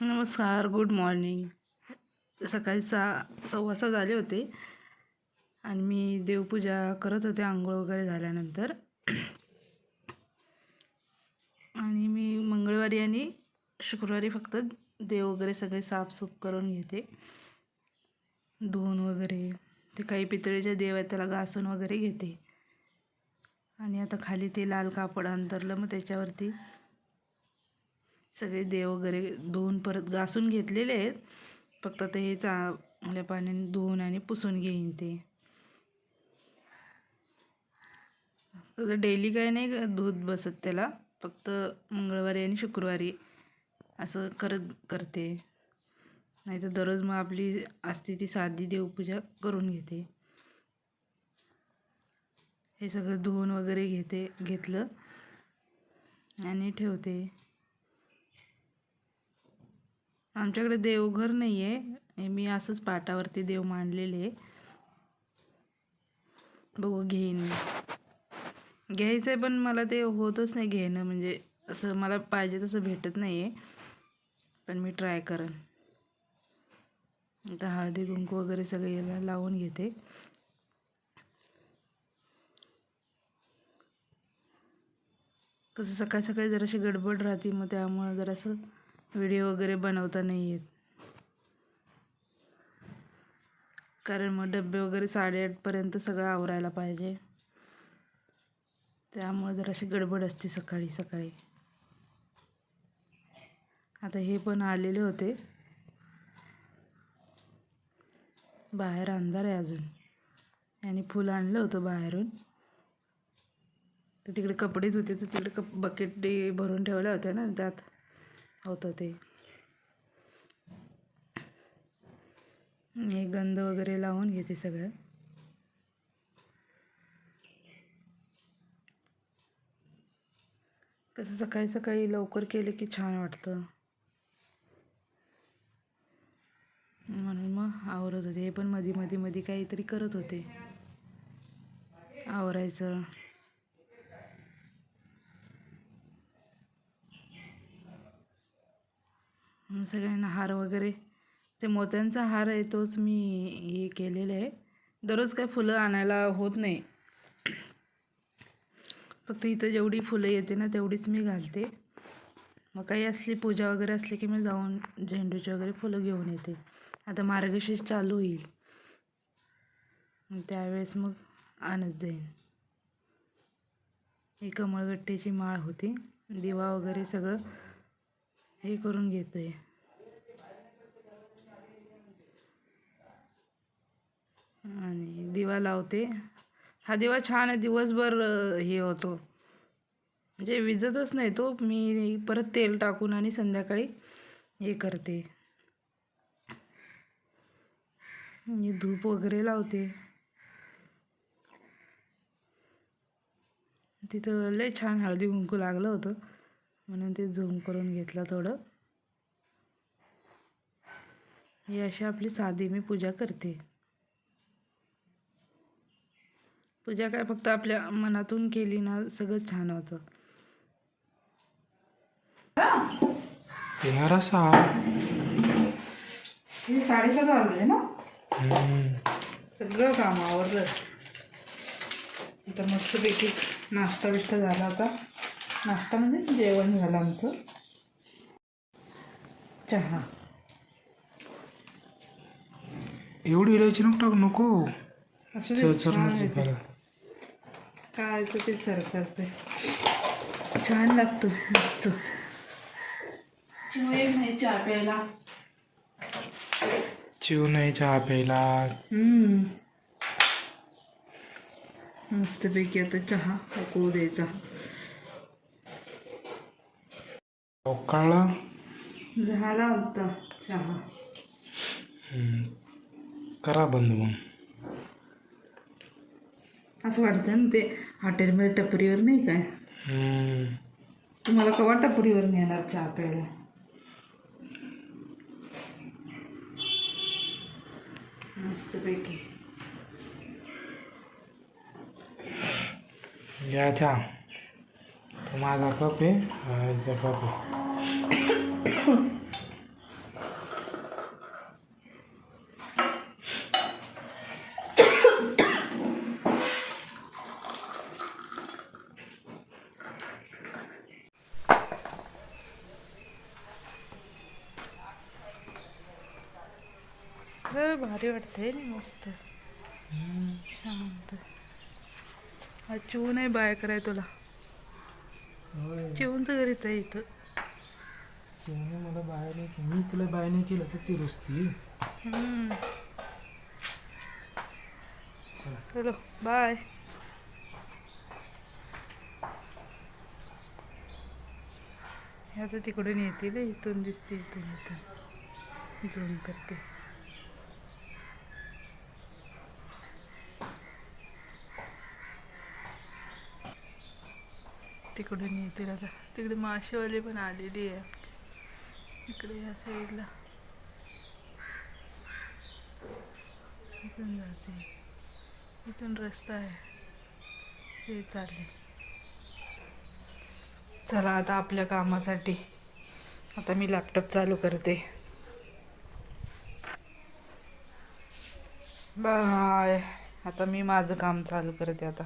नमस्कार good morning सकाळी सहा सव्वा सहा झाले होते. आणि मी देवपूजा करत होते आंघोळ वगैरे झाल्यानंतर. आणि मी मंगळवारी आणि शुक्रवारी फक्त देव वगैरे सगळे साफसूफ करून घेते. धुवून वगैरे ते काही पितळेचे देव आहेत त्याला घासून वगैरे घेते. आणि आता खाली ते लाल कापड अंतरलं मग त्याच्यावरती सगळे देव वगैरे धुवून परत घासून घेतलेले आहेत. फक्त ते हे चांगल्या पाण्याने धुवून आणि पुसून घेईन ते. डेली काय नाही धुत बसत त्याला. फक्त मंगळवारी आणि शुक्रवारी असं करत करते. नाही तर दररोज मग आपली असते ती साधी देवपूजा करून घेते. हे सगळं धुवून वगैरे घेते घेतलं आणि ठेवते. आमच्याकडे देवघर नाही आहे मी असंच पाटावरती देव मांडलेले आहे. बघू घेईन घ्यायचं आहे पण मला ते होतच नाही घेणं. म्हणजे असं मला पाहिजे तसं भेटत नाही आहे पण मी ट्राय करेन. आता हळदी कुंकू वगैरे सगळे याला लावून घेते. कसं सकाळी सकाळी जराशी गडबड राहते मग त्यामुळं जरासं व्हिडिओ वगैरे बनवता नाही येत. कारण मग डबे वगैरे साडेआठपर्यंत सगळं आवरायला पाहिजे. त्यामुळे जराशी गडबड असते सकाळी सकाळी. आता हे पण आलेले होते. बाहेर अंधार आहे अजून. आणि फुलं आणलं होतं बाहेरून. तर तिकडे कपडेच होते तर तिकडे कप बकेट भरून ठेवल्या होत्या ना त्यात. होतं ते. हे गंध वगैरे लावून घेते सगळं. कसं सकाळी सकाळी लवकर केले की छान वाटतं. म्हणून मग आवरत होते. हे पण मध्ये मध्ये मध्ये काहीतरी करत होते. आवरायचं. सगळ्यांना हार वगैरे ते मोत्यांचा हार आहे तोच मी हे केलेलं आहे. दररोज काय फुलं आणायला होत नाही. फक्त इथं जेवढी फुलं येते ना तेवढीच मी घालते. मग काही असली पूजा वगैरे असली की मी जाऊन झेंडूची वगैरे फुलं घेऊन येते. आता मार्गशीर्ष चालू होईल. त्यावेळेस मग आणत जाईन. ही कमळगट्टीची माळ होती. दिवा वगैरे सगळं हे करून घेते. आणि दिवा लावते. हा दिवा छान आहे दिवसभर हे होतो. म्हणजे विजतच नाही तो मी परत तेल टाकून आणि संध्याकाळी हे करते. आणि धूप वगैरे लावते. तिथं लय छान हळदी कुंकू लागलं होतं. म्हणून ते झूम करून घेतलं थोडं. ही अशी आपली साधी मी पूजा करते. पूजा काय फक्त आपल्या मनातून केली ना सगळं छान होतं. येणारा सहा हे साडेसात वाजले ना? हम्म. सगळं काम आवरलं. आता मस्तपैकी नाश्ता बिष्टा झाला होता नाश्ता म्हणजे जेवण झालं आमचं. चहा. एवढी इलायची नको टाकू नको. असू. काय ते चरचरते. छान लागतं मस्त. शिवाय नाही चहा प्यायला. चिव नाही चहा प्यायला. हम्म. मस्तपैकी आता चहा उकळू द्यायचा. कळला झाला होता चहा. करा बंद मग. असं वाटतं ना ते हॉटेलमध्ये टपरीवर नाही काय. तुम्हाला कवा टपरीवर नेणार चहा प्यायला? मस्तपैकी. या चहा तो माझा कप आहे. हा कप आहे. भारी वाटते मस्त. शांत. आज चून आहे बाय करायला तुला. चिवूंचं घरीच आहे इथं. शिवने मला बाय नाही मी तिला बाय नाही केलं तर ती रुसती. चलो. बाय आता तिकडून येतील इथून दिसते इथून इथून. झूम करते. तिकडून येतील आता. तिकडे मासेवाली पण आलेली आहे. इकडे या साईडला इथून जाते. इथून रस्ता आहे. ते चालले. चला आता आपल्या कामासाठी. आता मी लॅपटॉप चालू करते. बाय. आता मी माझं काम चालू करते आता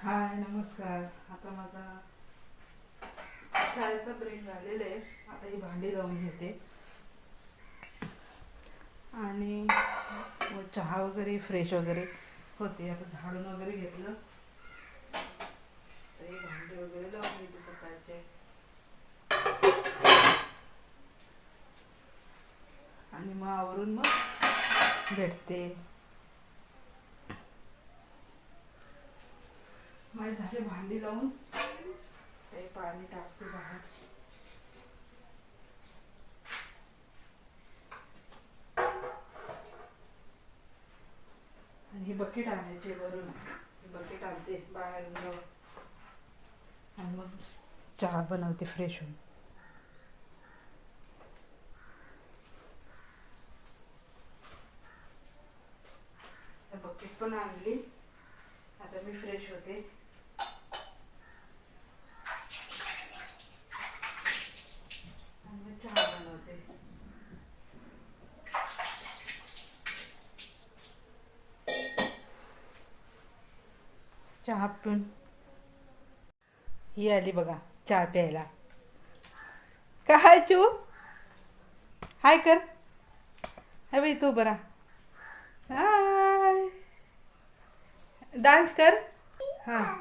हाय नमस्कार. आता माझा चायचा ब्रेक झालेला आहे. आता ही भांडी लावून घेते. आणि चहा वगैरे फ्रेश वगैरे होते. आता झाडून वगैरे घेतलं. तर हे भांडी वगैरे लावून घेते सकाळचे. आणि मग आवरून मग भेटते. माझे झाले भांडी लावून. ते पाणी टाकते बाहेर. आणि हे बकेट आणायचे वरून. बकेट आणते बाहेरून जाऊन. आणि मग चहा बनवते फ्रेश होऊन. बकेट पण आणली. आता मी फ्रेश होते आणि मग चहा बनवते चहा पिऊन. ही आली बघा चहा प्यायला. काय चू? हाय कर. हाय बाई तू बरा. हाय. डान्स कर. हां.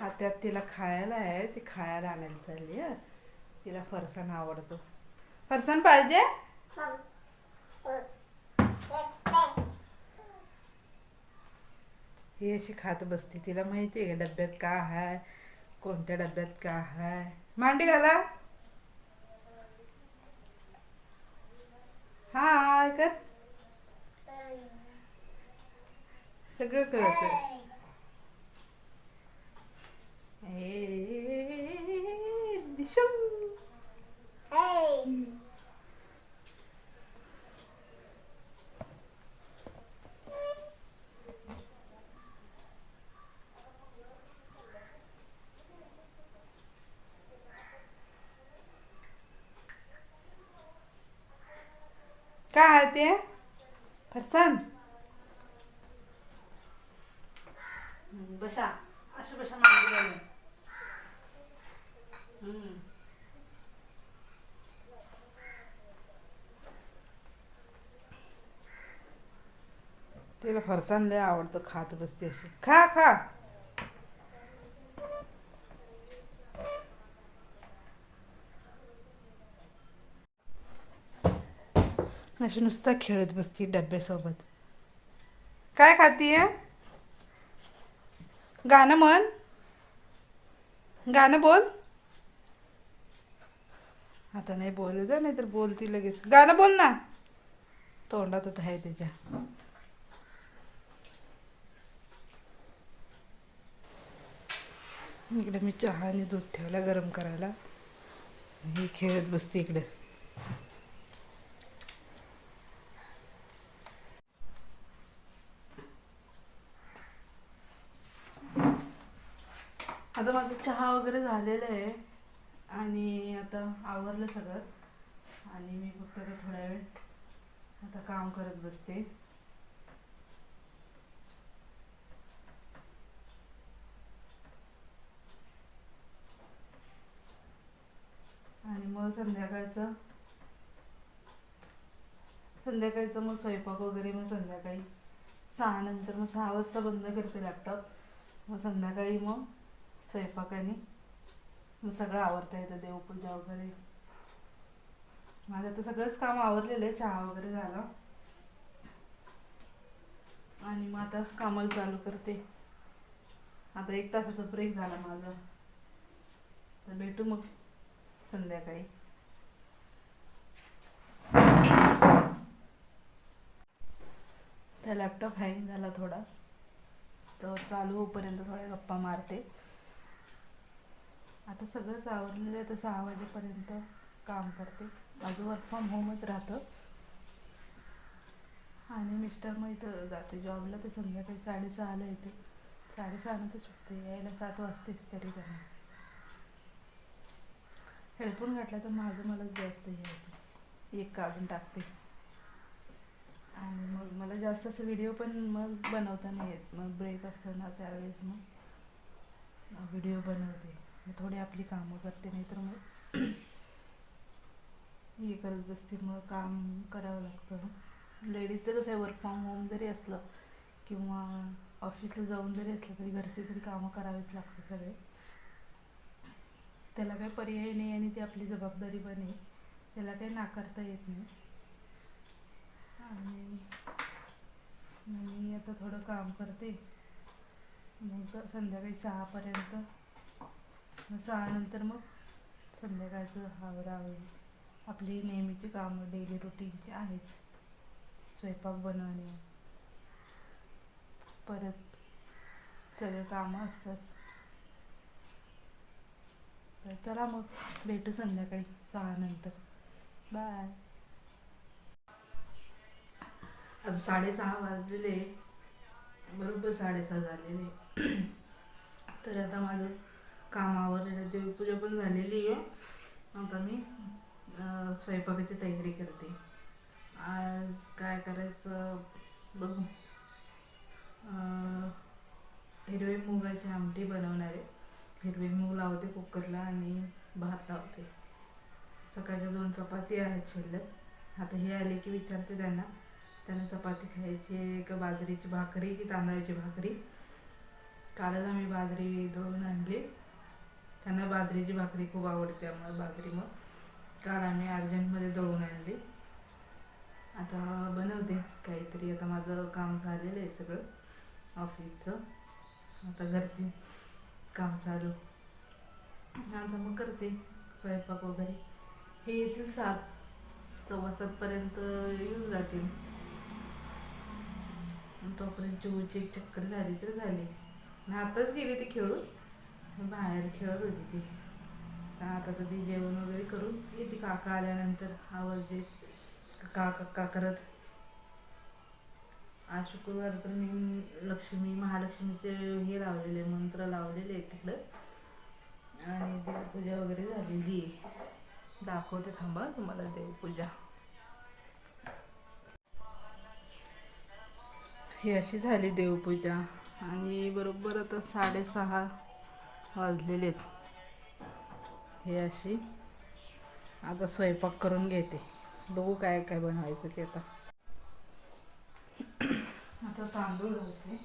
आता तिला खायला आहे ती खायला आणायला चालली तिला फरसाण आवडतो. फरसाण पाहिजे? ही अशी खात बसते. तिला माहिती आहे का डब्यात का आहे कोणत्या डब्यात का आहे मांडी घाला. हा कर. सगळं करत ए, दिशम. काय आहे ते मांडी घालून हम्म. तिला फरसाण लय आवडतं खात बसते अशी. खा खा. अशी नुसता खेळत बसती डब्यासोबत. काय खातीये गाणं म्हण. गाणं बोल. आता नाही बोलू दे नाही तर बोलती लगेच. गाणं बोल ना. तोंडातच आहे त्याच्या. इकडे मी चहा आणि दूध ठेवला गरम करायला. ही खेळत बसते इकडे. आता माझं चहा वगैरे झालेला आहे आणि आता आवरलं सगळं. आणि मी फक्त आता थोडा वेळ आता काम करत बसते. आणि मग संध्याकाळचं संध्याकाळचं मग स्वयंपाक वगैरे मग संध्याकाळी सहा नंतर मग सहा वाजता बंद करते लॅपटॉप मग संध्याकाळी मग स्वयंपाकाने मग सगळं आवरता येतं देवपूजा वगैरे. माझं तर सगळंच काम आवरलेलं आहे चहा वगैरे झाला. आणि मग आता कामाला चालू करते. आता एक तासाचा ब्रेक झाला माझा. तर भेटू मग संध्याकाळी. तर लॅपटॉप हँग झाला थोडा. तर चालू होईपर्यंत थोड्या गप्पा मारते. आता सगळंच आवरलेलं आहे तर सहा वाजेपर्यंत काम करते. माझं वर्क फ्रॉम होमच राहतं. आणि मिस्टर मग इथं जाते जॉबला ते संध्याकाळी साडेसहाला येते. साडेसहाला तर सुटते यायला सात वाजतेच तरी त्यांना. हेडफोन घातला तर माझं मलाच जास्त हे होतं. एक काढून टाकते. आणि मग मला जास्त असं व्हिडिओ पण मग बनवता नाही येत. मग ब्रेक असतो ना त्यावेळेस मग. व्हिडिओ बनवते. थोडी आपली कामं करते नाही तर मग हे करत बसते मग काम करावं लागतं. लेडीजचं कसं आहे वर्क फ्रॉम होम जरी असलं किंवा ऑफिसला जाऊन जरी असलं तरी घरचे तरी कामं करावेच लागते सगळे. त्याला काही पर्याय नाही आणि ती आपली जबाबदारी पण आहे त्याला काही नाकारता येत नाही. आणि मी आता थोडं काम करते. मग संध्याकाळी सहापर्यंत सहानंतर मग संध्याकाळचं आवरावं. आपली नेहमीची कामं डेली रुटीनची आहेच. स्वयंपाक बनवणे. परत सगळे कामं असतात. तर चला मग भेटू संध्याकाळी सहानंतर. बाय आता साडेसहा वाजलेले बरोबर साडेसहा झालेले. तर आता माझं कामावर देवीपूजा पण झालेली आहे. आता मी स्वयंपाकाची तयारी करते. आज काय करायचं बघू. हिरवे मुगाची आमटी बनवणार आहे. हिरवे मूग लावते कुकरला आणि भात लावते. सकाळच्या दोन चपाती आहेत शिल्लक. आता हे आले की विचारते त्यांना. त्यांना चपाती खायची आहे का बाजरीची भाकरी की तांदळाची भाकरी. कालच आम्ही बाजरी दळून आणली. त्यांना बाजरीची भाकरी खूप आवडते त्यामुळे बाजरी मग. काल आम्ही अर्जंटमध्ये दळून आणली. आता बनवते काहीतरी. आता माझं काम झालेलं आहे सगळं ऑफिसचं. आता घरचे काम चालू. आता मग करते स्वयंपाक वगैरे. हे येतील सात सव्वा सातपर्यंत येऊन जातील. तोपर्यंत चिवची एक चक्कर झाली तर झाली. आताच गेली ती खेळून. बाहेर खेळत होती ती. तर आता तर ती जेवण वगैरे करून येते. काका आल्यानंतर आवाज देत काका काका करत? आज शुक्रवार तर मी लक्ष्मी महालक्ष्मीचे हे लावलेले मंत्र लावलेले आहेत तिकडं. आणि देवपूजा वगैरे झालेली आहे. दाखवते थांबा तुम्हाला देवपूजा. ही अशी झाली देवपूजा. आणि बरोबर आता साडेसहा वाजलेले आहेत. हे अशी. आता स्वयंपाक करून घेते. बघू काय काय बनवायचं ते आता. आता तांदूळ घालते.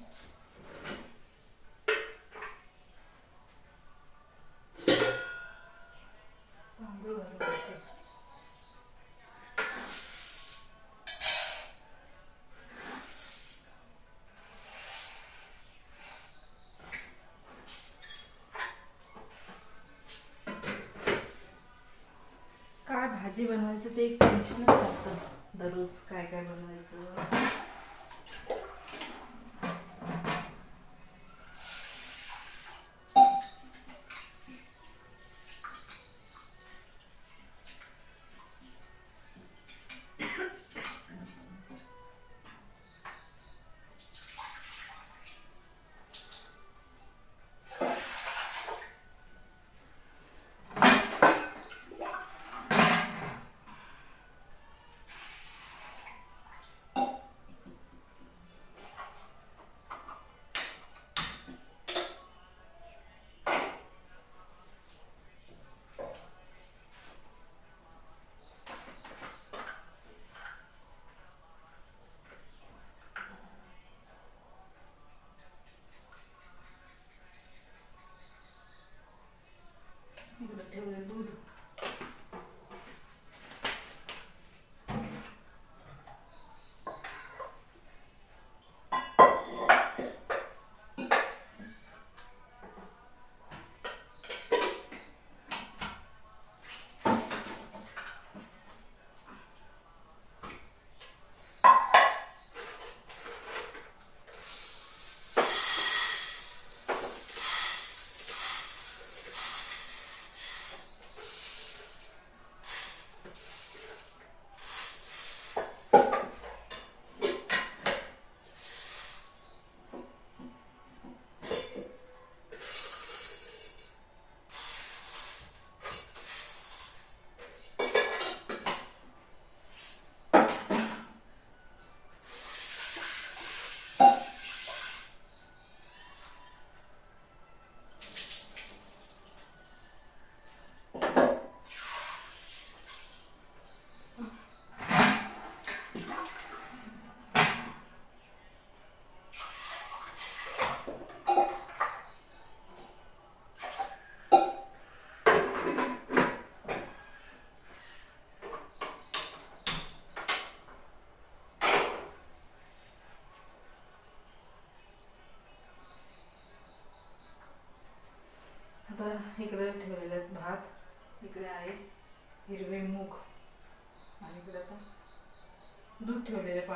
टेन्शनच असतं दररोज काय काय बनवायचं?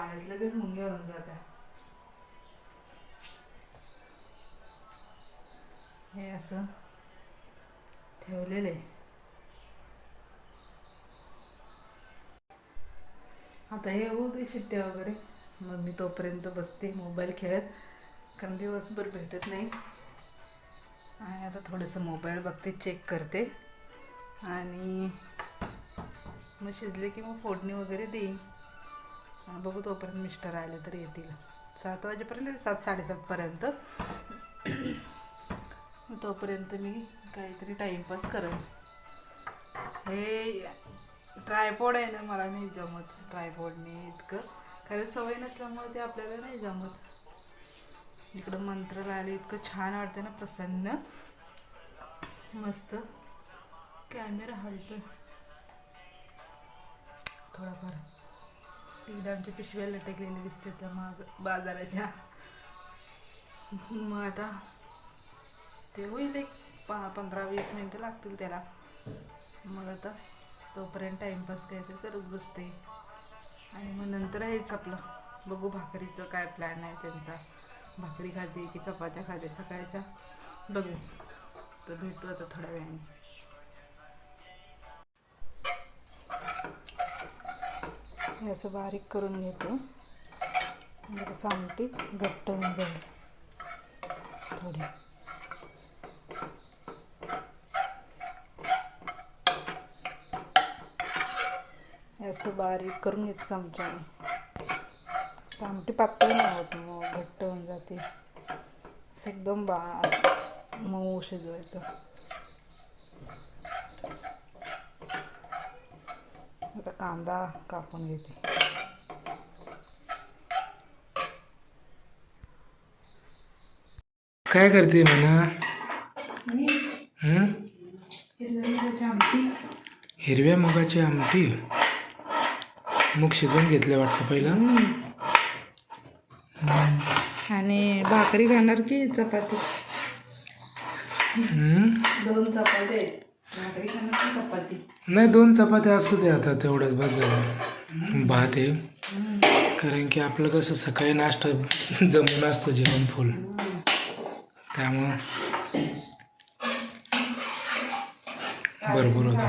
पाण्यात लगेच मुंग्या होऊन जातात हे असं ठेवलेलं आहे आता हे होऊ दे शिट्ट्या वगैरे. मग मी तोपर्यंत बसते मोबाईल खेळत कारण दिवसभर भेटत नाही. आणि आता थोडंसं मोबाईल बघते चेक करते. आणि मग शिजले की मग फोडणी वगैरे देईन. बघू तोपर्यंत मिस्टर आले तर येतील. सात वाजेपर्यंत सात साडेसातपर्यंत तोपर्यंत मी काहीतरी टाईमपास करेन. हे ट्रायपॉड आहे ना मला नाही जमत ट्रायपॉडने इतकं. कारण सवय नसल्यामुळे ते आपल्याला नाही जमत. इकडं मंत्र आले इतकं छान वाटतं ना प्रसन्न. मस्त. कॅमेरा हलतो थोडाफार. तिकडे आमच्या पिशव्या लटकलेली दिसते त्या माग बाजाराच्या. मग आता ते होईल एक पा पंधरा वीस मिनटं लागतील त्याला. मग आता तोपर्यंत टाईमपास काहीतरी करत बसते. आणि मग नंतर हेच आपलं. बघू भाकरीचं काय प्लॅन आहे त्यांचा. भाकरी खाते की चपात्या खाते सकाळच्या. बघू. तर भेटू आता थोड्या वेळाने. हे असं बारीक करून घेते. म्हणजे कसं आमटी घट्ट होऊन जाईल. थोडी. हे असं बारीक करून घेते चमच्याने. आमटी पातळी नाही होत मग घट्ट होऊन जाते. असं एकदम बा मऊ शिजवायचं. कांदा कापून घेते. काय करते म्हणा हं? हिरव्या मुगाची आमटी. मूग शिजवून घेतले वाटतं पहिलं. आणि भाकरी खाणार की चपाती? हं? दोन चपाती नाही दोन चपात्या असू दे आता तेवढंच बस झालं. भात आहे. कारण की आपलं कसं सकाळी नाश्ता जमून असतं जेवण फुल. त्यामुळं भरपूर होतं.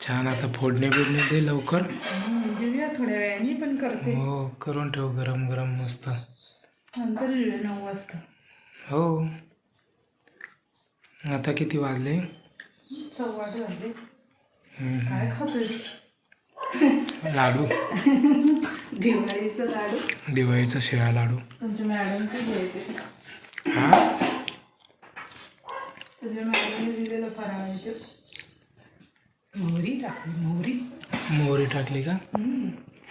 छान आता फोडणी बिडणी दे लवकर. थोड्या वेळाने पण करते. हो करून ठेव गरम गरम मस्त. नंतर नऊ वाजता. हो. आता किती वाजले? वाजले. काय खातोय? लाडू. दिवाळीचं लाडू. दिवाळीचा शिळा लाडू. तुमच्या घ्यायचे. हा? तुझ्या मॅडमने दिलेलं फराळाचं. मोहरी टाकली मोहरी. मोहरी टाकली का?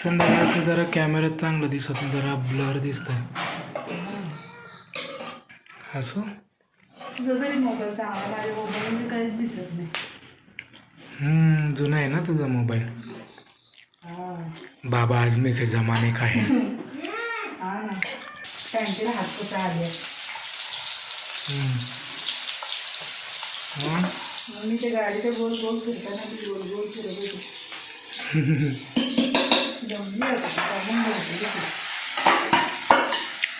संध्याकाळचं जरा कॅमेऱ्यात चांगलं दिसत जरा ब्लर दिसतंय. असो? तुझं तरी मोबाईलचा आवाज माझ्या मोबाईलमध्ये काहीच दिसत नाही. हम्म, जुना आहे ना तुझा मोबाईल? हा. बाबा आदमी के जमाने का है हा ना. पॅन्टीला हात कसा आले? हम्म. मग? मग मी ते गाडीच्या गोल गोल फिरताना ती गोल गोल फिरत होती. जमली होती जमून गेली होती.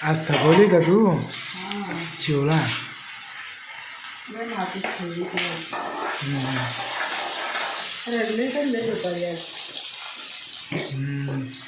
आज थकवली का तू? हा. 修了。没。嗯。嗯。